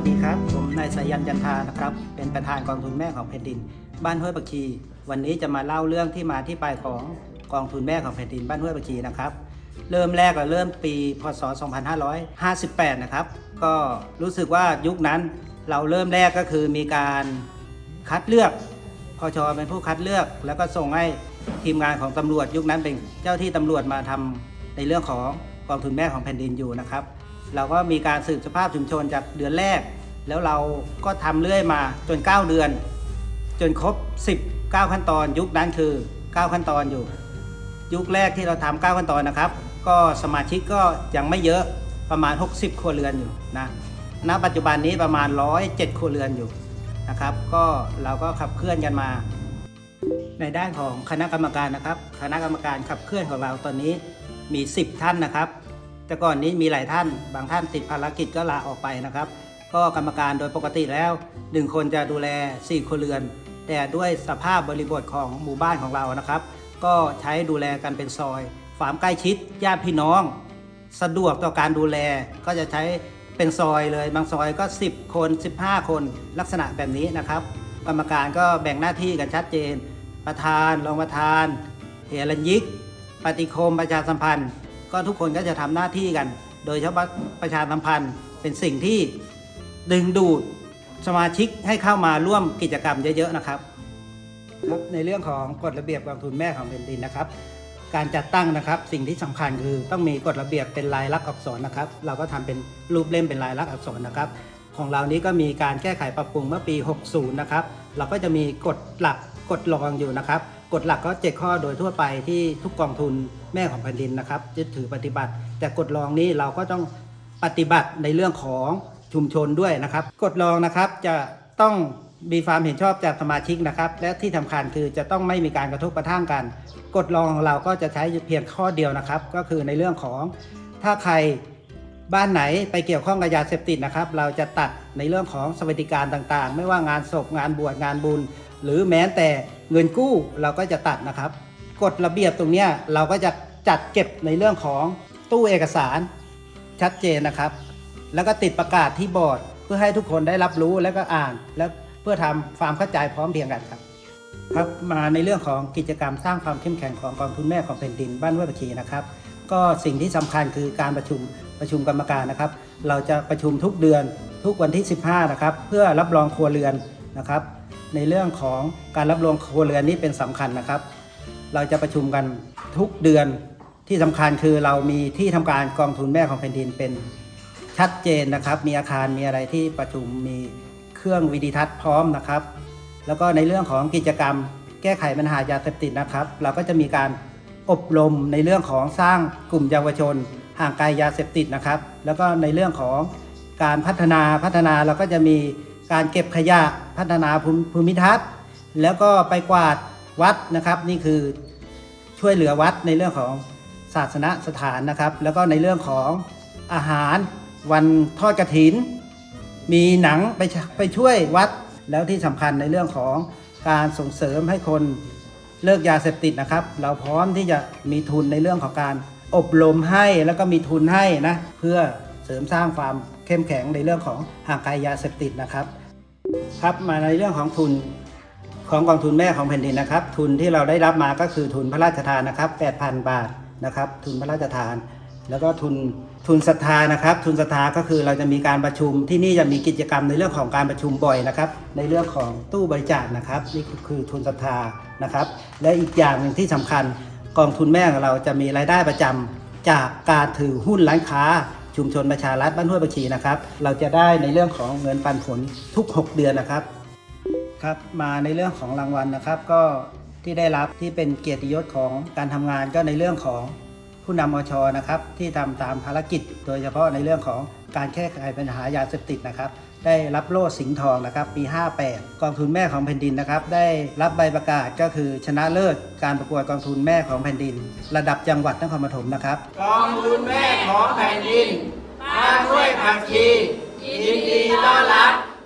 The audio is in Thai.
วัสดีครับ ผมนายสายันจันทานะครับ เป็นประธานกองทุนแม่ของแผ่นดิน บ้านห้วยปักชีวันนี้จะมาเล่าเรื่องที่มาที่ไปของกองทุนแม่ของแผ่นดินบ้านห้วยปักชีนะครับ เริ่มแรกเราเริ่มปี พศ 2558 นะครับ ก็รู้สึกว่ายุคนั้นเราเริ่มแรกก็คือมีการคัดเลือกพชเป็นผู้คัดเลือก แล้วก็ส่งให้ทีมงานของตำรวจยุคนั้นเป็นเจ้าที่ตำรวจมาทำในเรื่องของกองทุนแม่ของแผ่นดินอยู่นะครับ เราก็มีการสืบสภาพชุมชนจากเดือนแรก แล้วเราก็ทำเรื่อยมาจน 9 เดือน จนครบ 19 ขั้นตอน ยุคนั้นคือ 9 ขั้นตอนอยู่ ยุคแรกที่เราทำ9ขั้นตอนนะครับ ก็สมาชิกก็ยังไม่เยอะประมาณ 60 ครัวเรือนอยู่นะณปัจจุบันนี้ประมาณ 107 ครัวเรือนอยู่นะครับ ก็เราก็ขับเคลื่อนกันมา ในด้านของคณะกรรมการนะครับ คณะกรรมการขับเคลื่อนของเราตอนนี้มี 10 ท่านนะครับ แต่ก่อนนี้มีหลายท่าน บางท่านติดภารกิจก็ลาออกไปนะครับ ก็กรรมการโดยปกติแล้วหนึ่งคนจะดูแล 4ครัวเรือน แต่ด้วยสภาพบริบทของหมู่บ้านของเรานะครับ ก็ใช้ดูแลกันเป็นซอยความใกล้ชิดญาติพี่น้อง สะดวกต่อการดูแลก็จะใช้เป็นซอยเลย บางซอยก็ 10 คน 15 คนลักษณะแบบนี้นะครับ กรรมการก็แบ่งหน้าที่กันชัดเจน ประธานรองประธานเฮรัญยิก ปฏิคมประชาสัมพันธ์ ก็ทุกคนก็จะทำหน้าที่กัน โดยเฉพาะประชาสัมพันธ์เป็นสิ่งที่ดึงดูดสมาชิกให้เข้ามาร่วมกิจกรรมเยอะๆนะครับครับในเรื่องของกฎระเบียบกองทุนแม่ของแผ่นดินนะครับ การจัดตั้งนะครับสิ่งที่สำคัญคือต้องมีกฎระเบียบเป็นลายลักษณ์อักษรนะครับ เราก็ทำเป็นรูปเล่มเป็นลายลักษณ์อักษรนะครับ ของเรานี้ก็มีการแก้ไขปรับปรุงเมื่อปี 60 นะครับ เราก็จะมีกฎหลักกฎรองอยู่นะครับกฎหลักก็เจ็ดข้อโดยทั่วไปที่ทุกกองทุนแม่ของแผ่นดินนะครับยึดถือปฏิบัติ แต่กฎรองนี้เราก็ต้องปฏิบัติในเรื่องของชุมชนด้วยนะครับกฎรองนะครับจะต้องมีความเห็นชอบจากสมาชิกนะครับ และที่สำคัญคือจะต้องไม่มีการกระทบกระทั่งกันกฎรองของเราก็จะใช้เพียงข้อเดียวนะครับ ก็คือในเรื่องของถ้าใคร บ้านไหนไปเกี่ยวข้องกับยาเสพติดนะครับ เราจะตัดในเรื่องของสวัสดิการต่างๆ ไม่ว่างานศพงานบวชงานบุญ หรือแม้แต่เงินกู้เราก็จะตัดนะครับกฎระเบียบตรงนี้เราก็จะจัดเก็บในเรื่องของตู้เอกสารชัดเจนนะครับ แล้วก็ติดประกาศที่บอร์ดเพื่อให้ทุกคนได้รับรู้แล้วก็อ่าน และเพื่อทำความเข้าใจพร้อมเพียงกันครับครับมาในเรื่องของกิจกรรมสร้างความเข้มแข็งของกองทุนแม่ของแผ่นดินบ้านห้วยปะชีนะครับ ก็สิ่งที่สำคัญคือการประชุม ประชุมกรรมการนะครับ เราจะประชุมทุกเดือนทุกวันที่ 15 นะครับ เพื่อรับรองครัวเรือนนะครับ ในเรื่องของการรับรองครัวเรือนนี้เป็นสำคัญนะครับ เราจะประชุมกันทุกเดือนที่สำคัญคือเรามีที่ทำการกองทุนแม่ของแผ่นดินเป็นชัดเจนนะครับ มีอาคารมีอะไรที่ประชุมมีเครื่องวิดีทัศน์พร้อมนะครับ แล้วก็ในเรื่องของกิจกรรม แก้ไขปัญหายาเสพติดนะครับ เราก็จะมีการอบรมในเรื่องของสร้างกลุ่มเยาวชน ห่างไกลยาเสพติดนะครับ แล้วก็ในเรื่องของการพัฒนาพัฒนาเราก็จะมีการเก็บขยะพัฒนาภูมิทัศน์ แล้วก็ไปกวาดวัดนะครับ นี่คือช่วยเหลือวัดในเรื่องของศาสนสถานนะครับ แล้วก็ในเรื่องของอาหารวันทอดกระถิน มีหนังไปไปช่วยวัดแล้วที่สำคัญในเรื่องของการส่งเสริมให้คนเลิกยาเสพติดนะครับ เราพร้อมที่จะมีทุนในเรื่องของการ อบรมให้แล้วก็มีทุนให้นะ เพื่อเสริมสร้างความเข้มแข็งในเรื่องของห่างไกลยาเสพติดนะครับ ครับมาในเรื่องของทุนของกองทุนแม่ของแผ่นดินนะครับ ทุนที่เราได้รับมาก็คือทุนพระราชทานนะครับ8,000 บาทนะครับ ทุนพระราชทาน แล้วก็ทุนทุนศรัทธานะครับ ทุนศรัทธาก็คือเราจะมีการประชุมที่นี่จะมีกิจกรรมในเรื่องของการประชุมบ่อยนะครับ ในเรื่องของตู้บริจาคนะครับนี่คือทุนศรัทธานะครับ และอีกอย่างหนึ่งที่สำคัญ กองทุนแม่ของเราจะมีรายได้ประจำจากการถือหุ้นร้านค้า ชุมชนประชารัฐบ้านห้วยประชีนะครับ เราจะได้ในเรื่องของเงินปันผลทุก 6 เดือนนะครับครับมาในเรื่องของรางวัลนะครับก็ที่ได้รับที่เป็นเกียรติยศของการทำงานก็ในเรื่องของผู้นำอชนะครับที่ทำตามภารกิจ โดยเฉพาะในเรื่องของ การแก้ไขปัญหายาเสพติดนะครับได้รับโล่สิงห์ทองนะครับปี 58 กองทุนแม่ของแผ่นดินนะครับได้รับใบประกาศก็คือชนะเลิศการประกวดกองทุนแม่ของแผ่นดิน ระดับจังหวัดนครปฐมนะครับ กองทุนแม่ของแผ่นดินมาด้วยผักชียินดีต้อนรับ